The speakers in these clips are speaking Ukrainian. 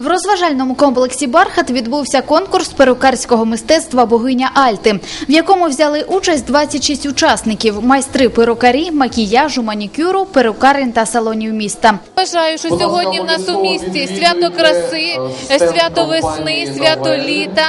В розважальному комплексі Бархат відбувся конкурс перукарського мистецтва богиня Альти, в якому взяли участь 26 учасників: майстри перукарі, макіяжу, манікюру, перукарень та салонів міста. Вважаю, що сьогодні в нас у місті свято краси, свято весни, свято літа,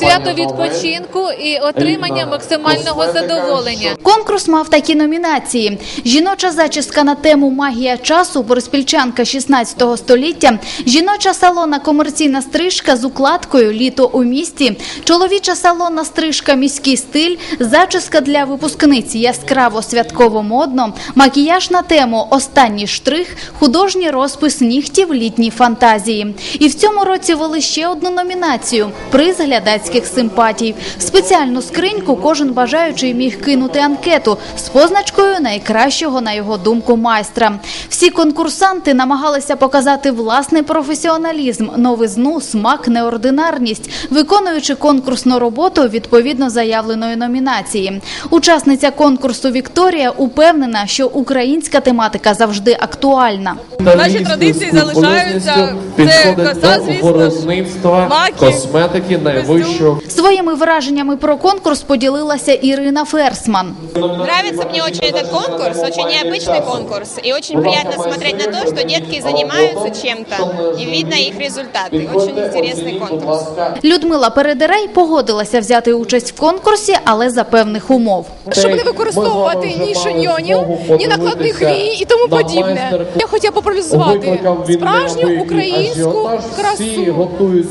свято відпочинку і отримання максимального задоволення. Конкурс мав такі номінації: жіноча зачіска на тему магія часу, бориспільчанка 16 століття, жіноча салонна комерційна стрижка з укладкою літо у місті, чоловіча салонна стрижка міський стиль, зачіска для випускниці яскраво святково модно, макіяж на тему останній штрих, художній розпис нігтів літні фантазії. І в цьому році вели ще одну номінацію приз глядацьких симпатій. В спеціальну скриньку кожен бажаючий міг кинути анкету з позначкою найкращого на його думку майстра. Всі конкурсанти намагалися показати власний професіоналізм, новизну, смак, неординарність, виконуючи конкурсну роботу відповідно заявленої номінації. Учасниця конкурсу Вікторія упевнена, що українська тематика завжди актуальна. Наші традиції залишаються. Це коса, звісно ж, виробництва, маки, косметики найвищого. Своїми враженнями про конкурс поділилася Ірина Ферсман. Нравится мне очень этот конкурс, очень необычный конкурс. И очень приятно смотреть на то, что детки занимаются чем-то, и видно их результаты. Очень интересный конкурс. Людмила Передерей погодилася взяти участь в конкурсі, але за певних умов. щоб не використовувати ні шаньйонів, ні накладних вій і тому подібне. Я хотіла популяризувати справжню українську красу.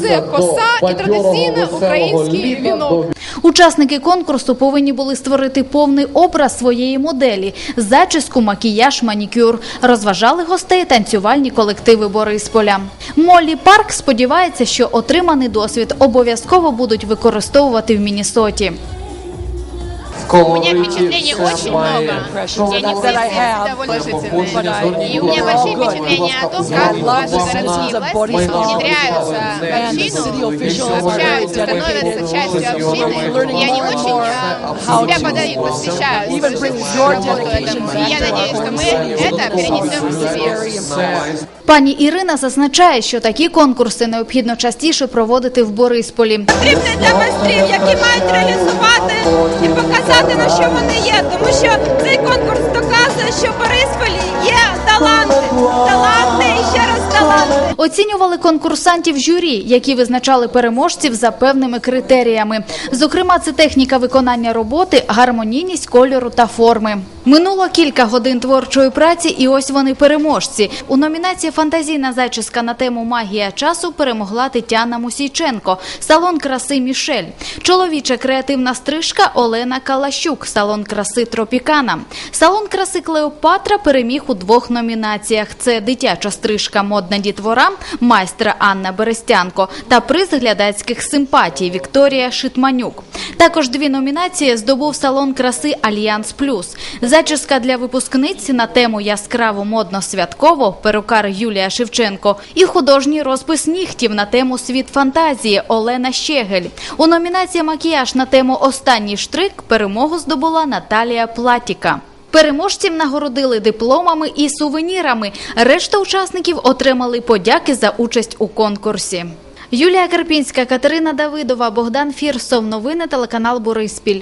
Це коса і традиційний український вінок. Учасники конкурсу повинні були створити повний образ своєї моделі: зачіску, макіяж, манікюр. Розважали гостей танцювальні колективи Борисполя. Моллі Парк сподівається, що отриманий досвід обов'язково будуть використовувати в Мінісоті. У меня впечатлений очень много. И они все довольно положительные. И у меня большие впечатления о том, как ваши городские власти внедряются в общину, общаются, становятся частью общины. И они очень э, себя подают, посвящают работу этому. И я надеюсь, что мы это перенесем в себе. Пані Ірина зазначає, що такі конкурси необхідно частіше проводити в Борисполі. потрібне для майстрів, які мають реалізувати і показати на що вони є. Тому що цей конкурс доказує, що в Борисполі є таланти, таланти і ще раз таланти. Оцінювали конкурсантів журі, які визначали переможців за певними критеріями. Зокрема, це техніка виконання роботи, гармонійність кольору та форми. Минуло кілька годин творчої праці, і ось вони переможці. У номінації Фантазійна зачіска на тему магія часу перемогла Тетяна Мусійченко, салон краси Мішель. Чоловіча креативна стрижка Олена Калащук, салон краси Тропікана. Салон краси Клеопатра переміг у двох номінаціях: це дитяча стрижка модна дітвора, майстра Анна Берестянко та приз глядацьких симпатій Вікторія Шитманюк. Також дві номінації здобув салон краси Альянс Плюс. Зачіска для випускниць на тему яскраво модно святково перукар Юлія Шевченко і художній розпис нігтів на тему світ фантазії Олена Щегель. У номінації макіяж на тему Останній штрик перемогу здобула Наталія Платіка. Переможців нагородили дипломами і сувенірами. Решта учасників отримали подяки за участь у конкурсі. Юлія Карпінська, Катерина Давидова, Богдан Фірсов. Новини телеканал Бориспіль.